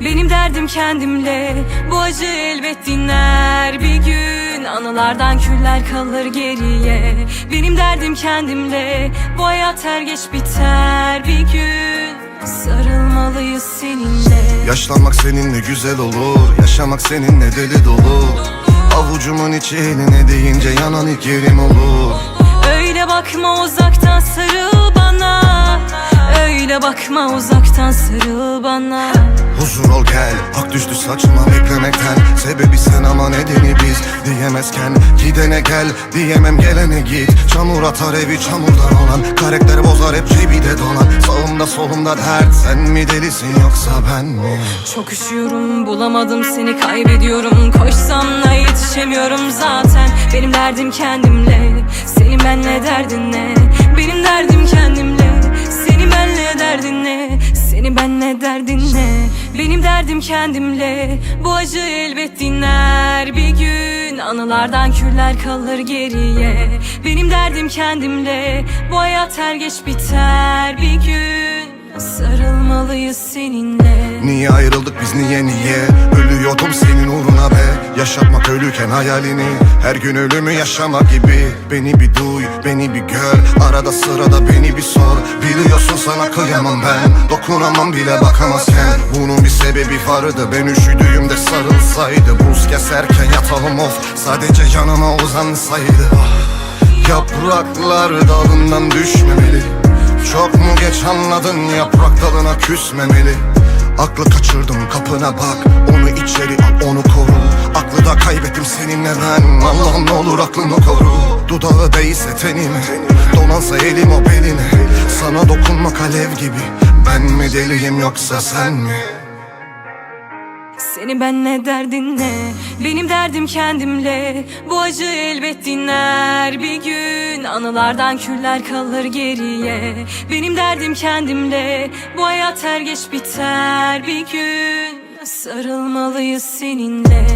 Benim derdim kendimle. Bu acı elbet dinler. Bir gün Anılardan küller kalır geriye. Benim derdim kendimle. Bu hayat her geç biter. Bir gün Sarılmalıyız seninle. Yaşlanmak seninle güzel olur. Yaşamak seninle deli dolu. Avucumun içi eline deyince yanan ilk yerim olur. Öyle bakma uzaktan sarıl bana. Öyle bakma uzaktan sarıl bana Huzur ol gel. Ak düştü saçma beklemekten Sebebi sen ama nedeni biz. Diyemezken gidene gel. Diyemem gelene git. Çamur atar evi çamurdan olan. Karakter bozar hep cebi de dolan. Sağımda solumda dert. Sen mi delisin yoksa ben mi? Çok üşüyorum bulamadım seni kaybediyorum. Koşsam da yetişemiyorum zaten. Benim derdim kendimle. Senin benle derdin ne? Benim derdim kendimle. Senin benle derdin ne? Senin benle derdin Benim derdim kendimle. Bu acı elbet dinler. Bir gün Anılardan küller kalır geriye. Benim derdim kendimle. Bu hayat her geç biter. Bir gün Sarılmalıyız seninle. Niye ayrıldık biz niye niye? Ölüyordum senin uğruna be Yaşatmak ölüken hayalini Her gün ölümü yaşamak gibi. Beni bir duy beni bir gör Arada sırada beni bir sor. Biliyorsun sana kıyamam ben Dokunamam bile bakamazken. Bunun bir sebebi vardı Ben üşüdüğümde sarılsaydı. Buz keserken yatalım of Sadece yanıma uzansaydı. Yapraklar dalından düşmemeli. Çok mu geç anladın yaprak dalına küsmemeli. Aklı kaçırdım kapına bak Onu içeri al onu koru Aklı da kaybettim seninle ben Allah'ım ne olur aklını koru Dudağı değilse tenime. Donansa elim o beline. Sana dokunmak alev gibi. Ben mi deliyim yoksa sen mi? Seni ben ne derdin ne? Benim derdim kendimle. Bu acı elbet dinler. Bir gün Anılardan küller kalır geriye. Benim derdim kendimle. Bu hayat her geç biter. Bir gün Sarılmalıyız seninle.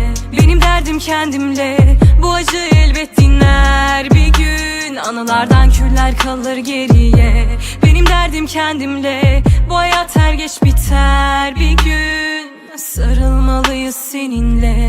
Benim derdim kendimle. Bu acı elbet dinler. Bir gün Anılardan küller kalır geriye. Benim derdim kendimle. Bu hayat her geç biter. Bir gün Sarılmalıyız seninle